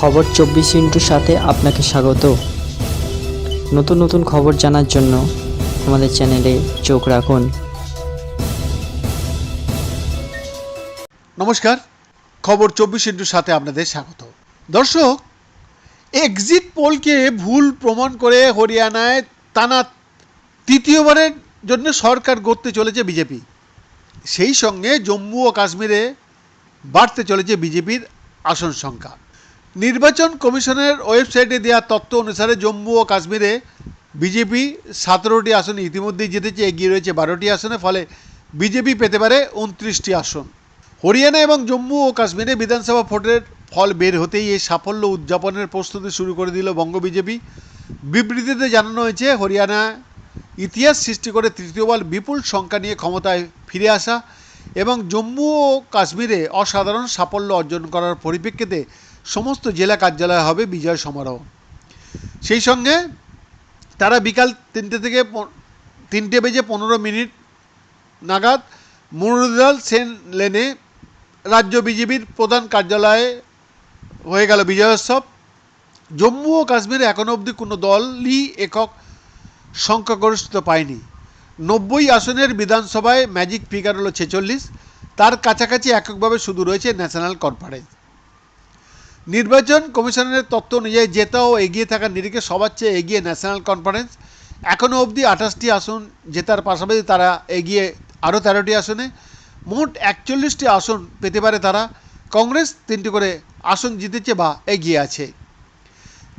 খবর চব্বিশ ইন্টুর সাথে আপনাকে স্বাগত। নতুন নতুন খবর জানার জন্য আমাদের চ্যানেলে চোখ রাখুন। নমস্কার, খবর চব্বিশ ইন্টুর সাথে আপনাদের স্বাগত। দর্শক এক্সিট পোলকে ভুল প্রমাণ করে হরিয়ানায় টানা তৃতীয়বারের জন্য সরকার গড়তে চলেছে বিজেপি। সেই সঙ্গে জম্মু ও কাশ্মীরে বাড়তে চলেছে বিজেপির আসন সংখ্যা। নির্বাচন কমিশনের ওয়েবসাইটে দেওয়া তথ্য অনুসারে জম্মু ও কাশ্মীরে বিজেপি সতেরোটি আসনে ইতিমধ্যেই জিতেছে, এগিয়ে রয়েছে বারোটি আসনে, ফলে বিজেপি পেতে পারে উনত্রিশটি আসন। হরিয়ানা এবং জম্মু ও কাশ্মীরে বিধানসভা ভোটের ফল বের হতেই এই সাফল্য উদযাপনের প্রস্তুতি শুরু করে দিল বঙ্গ বিজেপি। বিবৃতিতে জানানো হয়েছে, হরিয়ানা ইতিহাস সৃষ্টি করে তৃতীয়বার বিপুল সংখ্যা নিয়ে ক্ষমতায় ফিরে আসা এবং জম্মু ও কাশ্মীরে অসাধারণ সাফল্য অর্জন করার পরিপ্রেক্ষিতে সমস্ত জেলা কার্যালয়ে হবে বিজয় সমারোহ। সেই সঙ্গে তারা বিকাল তিনটে থেকে তিনটে বেজে পনেরো মিনিট নাগাদ মুরুদাল সেন লেনে রাজ্য বিজেপির প্রধান কার্যালয়ে হয়ে গেল বিজয়োৎসব জম্মু ও কাশ্মীরে এখনও অবধি কোনো দলই একক সংখ্যাগরিষ্ঠতা পায়নি। নব্বই আসনের বিধানসভায় ম্যাজিক ফিগার হলো ছেচল্লিশ, তার কাছাকাছি এককভাবে শুধু রয়েছে ন্যাশনাল কনফারেন্স নির্বাচন কমিশনের তথ্য অনুযায়ী জেতা ও এগিয়ে থাকার নিরিখে সবার চেয়ে এগিয়ে ন্যাশনাল কনফারেন্স। এখনও অবধি আঠাশটি আসন জেতার পাশাপাশি তারা এগিয়ে আরও তেরোটি আসনে। মোট একচল্লিশটি আসন পেতে পারে তারা। কংগ্রেস তিনটি করে আসন জিতেছে বা এগিয়ে আছে।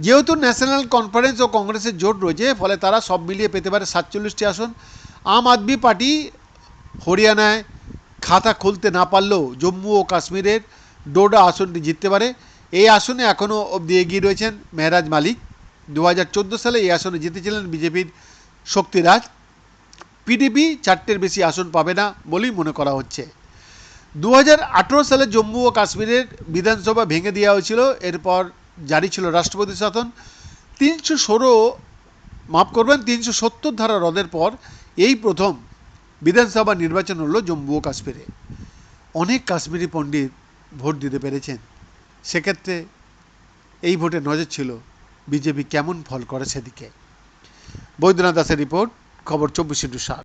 যেহেতু ন্যাশনাল কনফারেন্স ও কংগ্রেসের জোট রয়েছে, ফলে তারা সব মিলিয়ে পেতে পারে সাতচল্লিশটি আসন। আম আদমি পার্টি হরিয়ানায় খাতা খুলতে না পারলেও জম্মু ও কাশ্মীরের ডোডা আসনটি জিততে পারে। এই আসনে এখনও অবধি এগিয়ে রয়েছেন মেহরাজ মালিক। দু হাজার চোদ্দ সালে এই আসনে জিতেছিলেন বিজেপির শক্তিরাজ। পিডিপি চারটের বেশি আসন পাবে না বলেই মনে করা হচ্ছে। দু হাজার আঠেরো সালে জম্মু ও কাশ্মীরের বিধানসভা ভেঙে দেওয়া হয়েছিল। এরপর জারি ছিল রাষ্ট্রপতি শাসন। তিনশো ষোলো মাফ করবেন, তিনশো সত্তর ধারা রদের পর এই প্রথম বিধানসভা নির্বাচন হলো জম্মু ও কাশ্মীরে। অনেক কাশ্মীরি পণ্ডিত ভোট দিতে পেরেছেন। সেক্ষেত্রে এই ভোটে নজর ছিল বিজেপি কেমন ফল করে সেদিকে বৈদ্যনাথ দাসের রিপোর্ট, খবর চব্বিশ ইন্টু সাত।